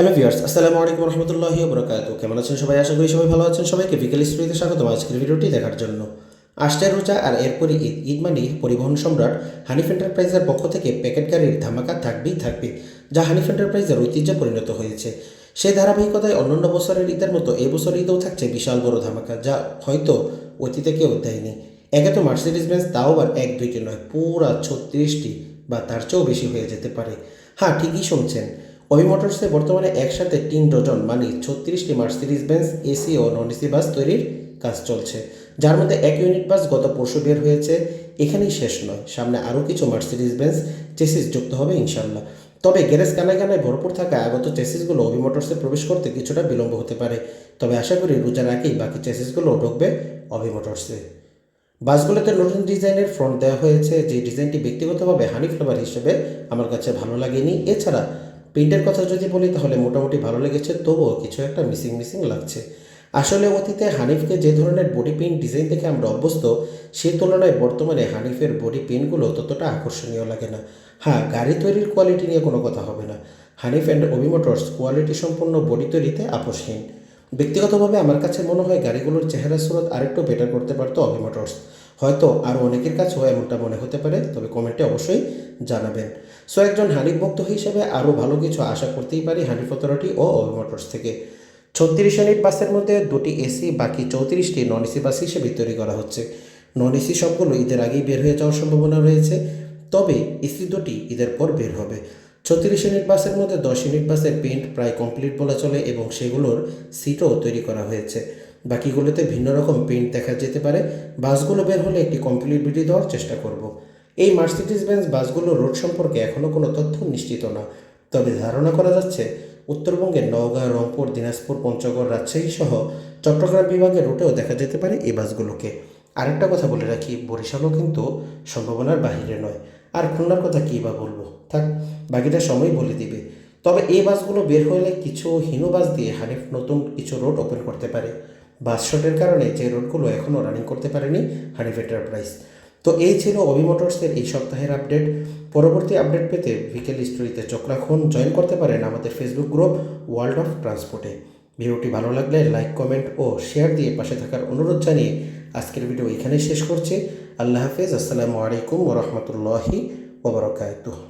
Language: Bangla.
হ্যালো ভিউয়ার্স আসসালামু আলাইকুম রহমতুল্লাহি বরকাত কেমন আছেন সবাই? আশা করি সবাই ভালো আছেন। সবাইকে বিকেল স্টোরিতে স্বাগত আজকের ভিডিওটি দেখার জন্য। আসছে রোজা আর এরপরে ঈদ। ঈদ মানি পরিবহন সম্রাট হানিফ এন্টারপ্রাইজের পক্ষ থেকে প্যাকেট গাড়ির ধামাকা থাকবেই থাকবে, যা হানিফ এন্টারপ্রাইজের ঐতিহ্যে পরিণত হয়েছে। সেই ধারাবাহিকতায় অন্যান্য বছরের ঈদের মতো এবছর ঈদেও থাকছে বিশাল বড় ধামাকা, যা হয়তো অতীতে কেউ দেয়নি। একে তো মার্সিডিজ বেঞ্চ তাও আবার এক দুইটি নয়, পুরা ছত্রিশটি বা তার চেয়েও বেশি হয়ে যেতে পারে। হ্যাঁ ঠিকই শুনছেন। ওই মোটরসে বর্তমানে একসাথে তিন ডজন মানে ছত্রিশটি মার্সিডিজ বেঞ্চ এসি ও নন এসি বাস তৈরির কাজ চলছে। যার মধ্যে এক ইউনিট বাস গত পরশু বের হয়েছে। এখানেই শেষ নয়। সামনে আরও কিছু মার্সিডিজ বেঞ্চ চেসিস যুক্ত হবে ইনশাল্লাহ তবে গ্যারেজ কানায় ভরপুর থাকা আগত চেসিসগুলো অভি মোটরসে প্রবেশ করতে কিছুটা বিলম্ব হতে পারে। তবে আশা করি রোজার আগেই বাকি চেসিসগুলো ঢুকবে অভি মোটরসে। বাসগুলোতে নতুন ডিজাইনের ফ্রন্ট দেওয়া হয়েছে। যে ডিজাইনটি ব্যক্তিগতভাবে হানি ফ্লেভার হিসেবে আমার কাছে ভালো লাগেনি। এছাড়া প্রিন্টের কথা যদি বলি, তাহলে মোটামুটি ভালো লেগেছে, তবুও কিছু একটা মিসিং মিসিং লাগছে। আসলে অতীতে হানিফকে যে ধরনের বডি পেইন্ট ডিজাইন থেকে আমরা অভ্যস্ত, সে তুলনায় বর্তমানে হানিফের বডি পেইন্টগুলো ততটা আকর্ষণীয় লাগে না। হ্যাঁ গাড়ি তৈরির কোয়ালিটি নিয়ে কোনো কথা হবে না। Hanif and Obi motors quality সম্পন্ন বডি তৈরিতে আপোষহীন। ব্যক্তিগতভাবে আমার কাছে মনে হয় গাড়িগুলোর চেহারা স্রোত আরেকটু বেটার করতে পারতো অভি মোটরস হয়তো আরও অনেকের কাছেও এমনটা মনে হতে পারে, তবে কমেন্টে অবশ্যই জানাবেন। সো একজন হানিফ ভক্ত হিসেবে আরও ভালো কিছু আশা করতেই পারি হানিফ অথরিটি ও অভি মোটরস থেকে। ছত্রিশ ইউনিট বাসের মধ্যে দুটি এসি বাকি চৌত্রিশটি নন এসি বাস হিসেবে তৈরি করা হচ্ছে। নন এসি সবগুলো ঈদের আগেই বের হয়ে যাওয়ার সম্ভাবনা রয়েছে, তবে এসি দুটি ঈদের পর বের হবে। ছত্রিশ ইউনিট বাসের মধ্যে দশ ইউনিট বাসের পেন্ট প্রায় কমপ্লিট বলা চলে এবং সেগুলোর সিটও তৈরি করা হয়েছে। বাকিগুলোতে ভিন্ন রকম পেন্ট দেখা যেতে পারে। বাসগুলো বের হলে একটি কমপ্লিট ভিডিও দেওয়ার চেষ্টা করব। এই মার্সিডিজ বেঞ্চ বাসগুলোর রোড সম্পর্কে এখনও কোনো তথ্য নিশ্চিত না। তবে ধারণা করা যাচ্ছে, উত্তরবঙ্গের নওগাঁ, রংপুর, দিনাজপুর, পঞ্চগড়, রাজশাহী সহ চট্টগ্রাম বিভাগের রুটেও দেখা যেতে পারে এই বাসগুলোকে। আরেকটা কথা বলে রাখি, বরিশালও কিন্তু সম্ভাবনার বাহিরে নয়। আর খুলনার কথা কী বা বলব? থাক, বাকিটা সময় বলে দিবে। তবে এই বাসগুলো বের হলে কিছু হীন বাস দিয়ে হানিফ নতুন কিছু রোড ওপেন করতে পারে। বাস শটের কারণে যে রোডগুলো এখনও রানিং করতে পারেনি হানিফ এন্টারপ্রাইজ তো এই ছিল অভি মোটরসের এই সপ্তাহের আপডেট পরবর্তী আপডেট পেতে বিকেল স্টোরিতে চোখ রাখুন জয়েন করতে পারেন আমাদের ফেসবুক গ্রুপ ওয়ার্ল্ড অফ ট্রান্সপোর্টে ভিডিওটি ভালো লাগলে লাইক কমেন্ট ও শেয়ার দিয়ে পাশে থাকার অনুরোধ জানিয়ে আজকের ভিডিও এখানেই শেষ করছি। আল্লাহ হাফেজ, আসসালামু আলাইকুম ওরহমতুল্লাহি ওবরাকাতুহ